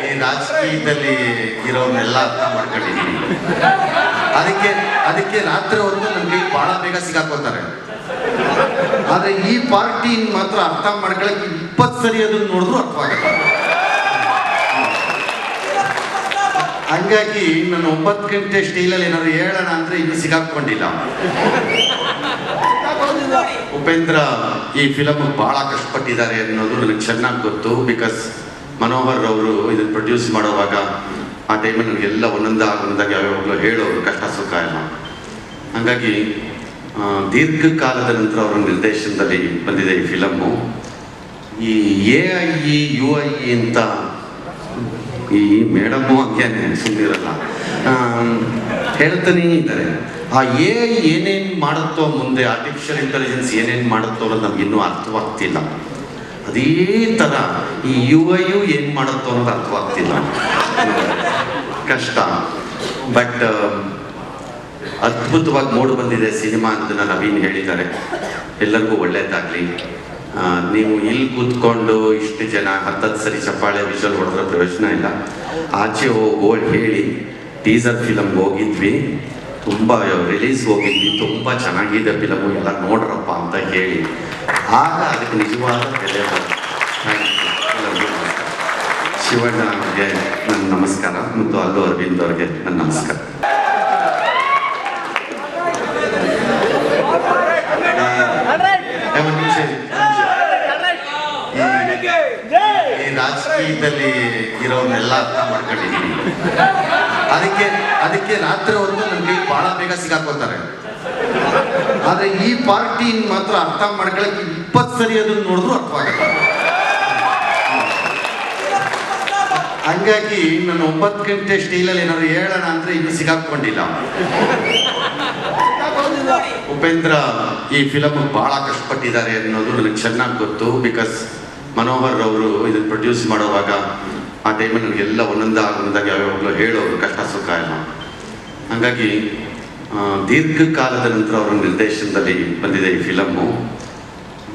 ಈ ರಾಜಕೀಯದಲ್ಲಿ ಇರೋನ್ನೆಲ್ಲ ಅರ್ಥ ಮಾಡ್ಕೊಂಡಿದ್ದೀನಿ ಅದಕ್ಕೆ ಅದಕ್ಕೆ ರಾತ್ರಿ ಹೊತ್ತು ನಮ್ಗೆ ಬಹಳ ಬೇಗ ಸಿಗಾಕೋತಾರೆ ಆದ್ರೆ ಈ ಪಾರ್ಟಿ ಮಾತ್ರ ಅರ್ಥ ಮಾಡ್ಕೊಳಕ್ ಇಪ್ಪತ್ತು ಸರಿ ಅದನ್ನ ನೋಡಿದ್ರು ಅರ್ಥವಾಗಲ್ಲ. ಹಂಗಾಗಿ ನಾನು ಒಂಬತ್ತು ಗಂಟೆ ಸ್ಟೀಲಲ್ಲಿ ಏನಾದ್ರು ಹೇಳೋಣ ಅಂದ್ರೆ ಇನ್ನು ಸಿಗಾಕೊಂಡಿಲ್ಲ. ಉಪೇಂದ್ರ ಈ ಫಿಲಮ್ ಬಹಳ ಕಷ್ಟಪಟ್ಟಿದ್ದಾರೆ ಅನ್ನೋದು ನನಗೆ ಚೆನ್ನಾಗಿ ಗೊತ್ತು ಬಿಕಾಸ್ ಮನೋಹರ್ ಅವರು ಇದನ್ನು ಪ್ರೊಡ್ಯೂಸ್ ಮಾಡುವಾಗ ಆ ಟೈಮಲ್ಲಿ ನನಗೆಲ್ಲ ಒಂದೊಂದಾಗ ಒಂದೊಂದಾಗಿ ಯಾವಾಗಲೂ ಹೇಳೋರು ಕಷ್ಟ ಸುಖ ಎಲ್ಲ. ಹಂಗಾಗಿ ದೀರ್ಘಕಾಲದ ನಂತರ ಅವರ ನಿರ್ದೇಶನದಲ್ಲಿ ಬಂದಿದೆ ಈ ಫಿಲಮ್ಮು ಈ A I E U I E ಅಂತ ಈ ಮೇಡಮ್ಮು ಹಂಗೇನೆ ಸುಮ್ಮನಿರಲ್ಲ ಹೇಳ್ತಾನೇ ಇದ್ದಾರೆ. ಆ ಎ ಏನೇನು ಮಾಡುತ್ತೋ ಮುಂದೆ ಆರ್ಟಿಫಿಷಿಯಲ್ ಇಂಟೆಲಿಜೆನ್ಸ್ ಏನೇನು ಮಾಡುತ್ತೋ ಅನ್ನೋದು ನಮ್ಗೆ ಇನ್ನೂ ಅರ್ಥವಾಗ್ತಿಲ್ಲ. ಅದೇ ಥರ ಈ ಯು ಐ ಯು ಏನು ಮಾಡುತ್ತೋ ಅನ್ನೋದು ಅರ್ಥವಾಗ್ತಿಲ್ಲ. ಕಷ್ಟ. ಬಟ್ ಅದ್ಭುತವಾಗಿ ಮೂಡಿ ಬಂದಿದೆ ಸಿನಿಮಾ ಅಂತ ನವೀನ್ ಹೇಳಿದ್ದಾರೆ. ಎಲ್ಲರಿಗೂ ಒಳ್ಳೇದಾಗಲಿ. ನೀವು ಇಲ್ಲಿ ಕೂತ್ಕೊಂಡು ಇಷ್ಟು ಜನ ಹತ್ತತ್ತು ಸರಿ ಚಪ್ಪಾಳೆ ವಿಷಲ್ ಹೊಡೆದ್ರೆ ಪ್ರಯೋಜನ ಇಲ್ಲ. ಆಚೆ ಹೋಗಿ ಹೇಳಿ. ಟೀಸರ್ ಫಿಲಮ್ಗೆ ಹೋಗಿದ್ವಿ. ತುಂಬ ರಿಲೀಸ್ ಹೋಗಿದ್ವಿ ತುಂಬ ಚೆನ್ನಾಗಿದೆ ಫಿಲಮು ಎಲ್ಲ ನೋಡ್ರಪ್ಪ ಅಂತ ಹೇಳಿ. ಆಗ ಅದಕ್ಕೆ ನಿಜವಾದ ಬೆಲೆ. ಶಿವಣ್ಣ ಅವ್ರಿಗೆ ನನ್ನ ನಮಸ್ಕಾರ ಮತ್ತು ಅಲ್ಲು ಅರವಿಂದ್ ಅವ್ರಿಗೆ ನನ್ನ ನಮಸ್ಕಾರ. ಒಂದ್ ಒಂದ್ ಈ- ರಾಜಕೀಯದಲ್ಲಿ ಇರೋನ್ನೆಲ್ಲ ಅರ್ಥ ಮಾಡ್ಕೊಂಡಿದ್ದೀನಿ. ಅದಕ್ಕೆ ಅದಕ್ಕೆ ರಾತ್ರಿ ಹೊತ್ತು ನನಗೆ ಬೇಗ ಸಿಗಾಕೋತಾರೆ ಆದ್ರೆ ಈ ಪಾರ್ಟಿ ಮಾತ್ರ ಅರ್ಥ ಮಾಡ್ಕೊಳಕ್ಕೆ ಇಪ್ಪತ್ತು ಸರಿ ಅದನ್ನ ನೋಡಿದ್ರು ಅರ್ಥವಾಗಲ್ಲ ಹಂಗಾಗಿ ನಾನು ಒಂಬತ್ತು ಗಂಟೆ ಸ್ಟೀಲಲ್ಲಿ ಏನಾದ್ರು ಹೇಳೋಣ ಅಂದ್ರೆ ಇನ್ನು ಸಿಗಾಕೊಂಡಿಲ್ಲ. ಉಪೇಂದ್ರ, ಈ ಫಿಲಮ್ ಬಹಳ ಕಷ್ಟಪಟ್ಟಿದ್ದಾರೆ ಅನ್ನೋದು ನನಗೆ ಚೆನ್ನಾಗಿ ಗೊತ್ತು ಬಿಕಾಸ್ ಮನೋಹರ್ ಅವರು ಇದನ್ನ ಪ್ರೊಡ್ಯೂಸ್ ಮಾಡುವಾಗ ಆ ಟೈಮಲ್ಲಿ ನನಗೆಲ್ಲ ಒಂದೊಂದಾಗ ಒಂದೊಂದಾಗಿ ಯಾವ್ಯಾವಾಗಲೂ ಹೇಳೋರು ಕಷ್ಟ ಸುಖ ಎಲ್ಲ. ಹಂಗಾಗಿ ದೀರ್ಘಕಾಲದ ನಂತರ ಅವರ ನಿರ್ದೇಶನದಲ್ಲಿ ಬಂದಿದೆ ಈ ಫಿಲಮ್ಮು.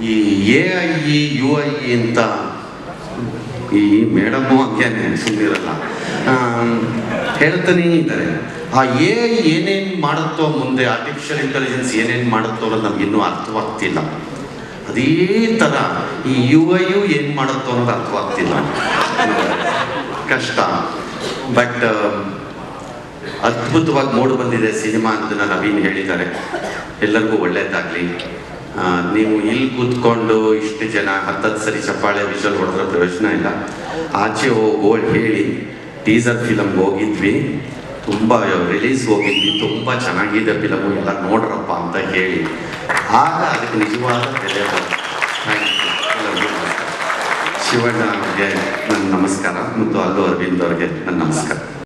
ಈ A I E U I E ಅಂತ ಈ ಮೇಡಮ್ಮು ಹಂಗೇನೆ ಸುಮ್ಮನಿರಲ್ಲ ಹೇಳ್ತಾನೆ ಇದ್ದಾರೆ. ಆ ಎ ಏನೇನು ಮಾಡುತ್ತೋ ಮುಂದೆ ಆರ್ಟಿಫಿಷಿಯಲ್ ಇಂಟೆಲಿಜೆನ್ಸ್ ಏನೇನು ಮಾಡುತ್ತೋ ಅನ್ನೋದು ನಮಗಿನ್ನೂ ಅರ್ಥವಾಗ್ತಿಲ್ಲ. ಅದೇ ಥರ ಈ ಯು ಐ ಯು ಏನು ಮಾಡುತ್ತೋ ಅನ್ನೋದು ಅರ್ಥವಾಗ್ತಿಲ್ಲ. ಕಷ್ಟ. ಬಟ್ ಅದ್ಭುತವಾಗಿ ಮೂಡಿ ಬಂದಿದೆ ಸಿನಿಮಾ ಅಂತ ನವೀನ್ ಹೇಳಿದ್ದಾರೆ. ಎಲ್ಲರಿಗೂ ಒಳ್ಳೇದಾಗಲಿ. ನೀವು ಇಲ್ಲಿ ಕೂತ್ಕೊಂಡು ಇಷ್ಟು ಜನ ಹತ್ತತ್ತು ಸರಿ ಚಪ್ಪಾಳೆ ವಿಷಲ್ ಹೊಡೆದ್ರೆ ಪ್ರಯೋಜನ ಇಲ್ಲ. ಆಚೆ ಹೋಗಿ ಹೇಳಿ ಟೀಸರ್ ಫಿಲಮ್ ಹೋಗಿದ್ವಿ. ತುಂಬ ರಿಲೀಸ್ ಹೋಗಿದ್ವಿ. ತುಂಬ ಚೆನ್ನಾಗಿದೆ ಫಿಲಮು ಎಲ್ಲ ನೋಡ್ರಪ್ಪ ಅಂತ ಹೇಳಿ. ಆಗ ಅದಕ್ಕೆ ನಿಜವಾದ ಬೆಲೆ ಶಿವಣ್ಣ ಅವ್ರಿಗೆ ನನ್ನ ನಮಸ್ಕಾರ ಮತ್ತು ಅಲ್ಲು ಅರವಿಂದ್ ಅವರಿಗೆ ನನ್ನ ನಮಸ್ಕಾರ.